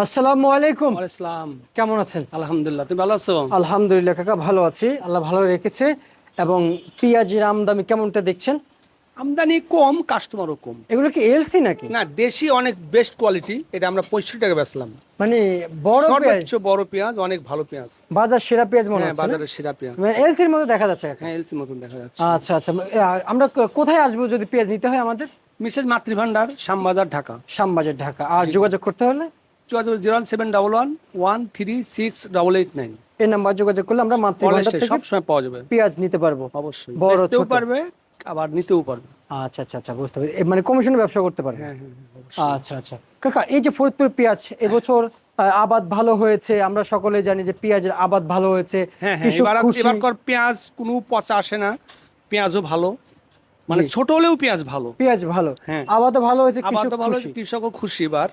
আসসালামু আলাইকুম। ইসলাম কেমন আছেন? আলহামদুলিল্লাহ তুমি ভালো আছো? আলহামদুলিল্লাহ কাকা ভালো আছি। আল্লাহ ভালো রেখেছে। এবং পেঁয়াজের আমদামি কেমনটা দেখছেন? আমদানি কম কাস্টমারও কম। এগুলো কি এলসি নাকি? না দেশি অনেক বেস্ট কোয়ালিটি এটা আমরা পঁয়ষট্টি টাকা বেচলাম। মানে বড় পেঁয়াজ? বড় পেঁয়াজ অনেক ভালো পেঁয়াজ। বাজার সেরা পেঁয়াজ মনে হ্যাঁ না? বাজারের সেরা পেঁয়াজ। মানে এলসির মতো দেখা যাচ্ছে। হ্যাঁ এলসি মতন দেখা যাচ্ছে। আচ্ছা আচ্ছা। আমরা কোথায় আসব যদি পেঁয়াজ নিতে হয় আমাদের? মিসেস মাতৃভান্ডার শ্যামবাজার ঢাকা। শ্যামবাজার ঢাকা। আর যোগাযোগ করতে হলে? চুয়াত্তর zero seven double one one three six double eight nine. এই নাম্বার যোগাযোগ করলে আমরা থেকে সবসময় পাওয়া যাবে। পেঁয়াজ নিতে পারব। অবশ্যই। বড়, ছোট। পারবে আবার নিতেও পারবে। আচ্ছা আচ্ছা আচ্ছা বুঝতে পারি মানে কমিশনে ব্যবসা করতে পারবে। হ্যাঁ হ্যাঁ হ্যাঁ। আচ্ছা আচ্ছা। কাকা এই যে ফরিদপুর পেঁয়াজ এবছর আবাদ ভালো হয়েছে। আমরা সকলে জানি যে পেঁয়াজের আবাদ ভালো হয়েছে। হ্যাঁ হ্যাঁ এবারকার পেঁয়াজ কোনো পচা আসে না। পেঁয়াজও ভালো। মানে ছোট হলেও পেঁয়াজ ভালো। পেঁয়াজ ভালো। হ্যাঁ। আবাদও ভালো হয়েছে কৃষক ভালো খুশি। কৃষকও খুশি এবার।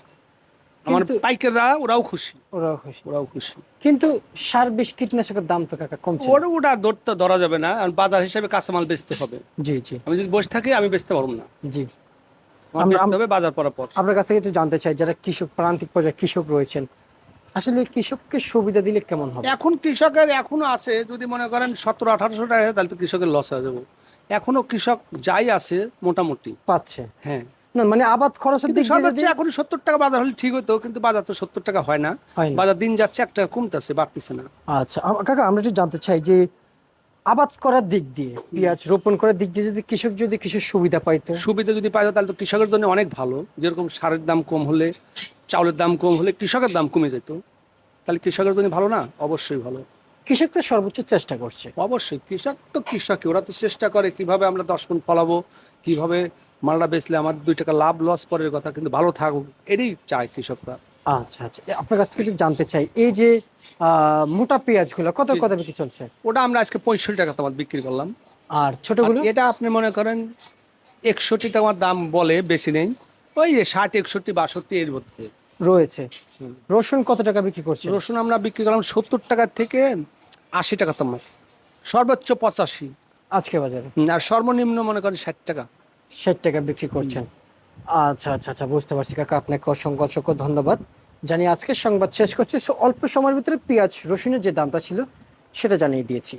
আমার পাইকাররা ওরাও খুশি। ওরাও খুশি। ওরাও খুশি। কিন্তু সার বিষ কীটনাশকের দাম তো কাকা কমছে। ওর ওটা ধরতে ধরা যাবে না আর বাজার হিসাবে কাঁচামাল বেচতে হবে। জি জি। আমি যদি বসে থাকি আমি বেচতে পারব না। জি। হবে বাজার পড়ার পর। আপনার কাছ থেকে একটু জানতে চাই যারা কৃষক প্রান্তিক পর্যায়ে কৃষক রয়েছেন আসলে কৃষককে সুবিধা দিলে কেমন হবে? এখন কৃষকের এখনও আছে যদি মনে করেন সতেরো আঠারোশো টাকা তাহলে তো কৃষকের লস হয়ে যাবে। এখনও কৃষক যাই আছে মোটামুটি। পাচ্ছে। হ্যাঁ। না মানে আবাদ কিন্তু সর্বোচ্চ এখন সত্তর টাকা বাজার হলে ঠিক হতো কিন্তু বাজার তো সত্তর টাকা হয় না। বাজার দিন যাচ্ছে একটা কমতেছে বাড়তেছে না। আচ্ছা কাকা আমরা একটু জানতে চাই যে আবাদ করার দিক দিয়ে পেঁয়াজ রোপণ করার দিক দিয়ে যদি কৃষক যদি কিছু সুবিধা পাইতো? সুবিধা যদি পাই তাহলে তো কৃষকের জন্য অনেক ভালো। যেরকম সারের দাম কম হলে চাউলের দাম কম হলে কৃষকের দাম কমে যেত। তাহলে কৃষকের জন্য ভালো না? অবশ্যই ভালো। কৃষক তো সর্বোচ্চ চেষ্টা করছে। অবশ্যই কৃষক তো কৃষকই ওরা তো চেষ্টা করে কীভাবে আমরা দশ গুণ ফলাবো কীভাবে মালটা বেচলে আমার দুই টাকা লাভ লস পরের কথা কিন্তু ভালো থাকুক এটাই চায় কৃষকরা। আচ্ছা আচ্ছা। আপনার কাছ থেকে জানতে চাই এই যে মোটা পেঁয়াজগুলো কত। কত বিক্রি চলছে? ওটা আমরা আজকে পঁয়ষট্টি টাকা তোমার বিক্রি করলাম। আর ছোটগুলো? এটা আপনি মনে করেন একষট্টি টাকার দাম বলে বেশি নেই। ওই ষাট একষট্টি বাষট্টি এর মধ্যে। রয়েছে। রসুন কত টাকা বিক্রি করছে রসুন আমরা বিক্রি করলাম সত্তর টাকা থেকে আশি টাকা তোমার। সর্বোচ্চ পঁচাশি। আজকে বাজারে? আর সর্বনিম্ন মনে করেন ষাট টাকা। ষাট টাকা বিক্রি করছেন। আচ্ছা আচ্ছা আচ্ছা বুঝতে পারছি কাকা, আপনাকে অসংখ্য অসংখ্য ধন্যবাদ। জানি আজকের সংবাদ শেষ করছি, সো অল্প সময়ের ভিতরে পেঁয়াজ, রসুনের যে দামটা ছিল, সেটা জানিয়ে দিয়েছি।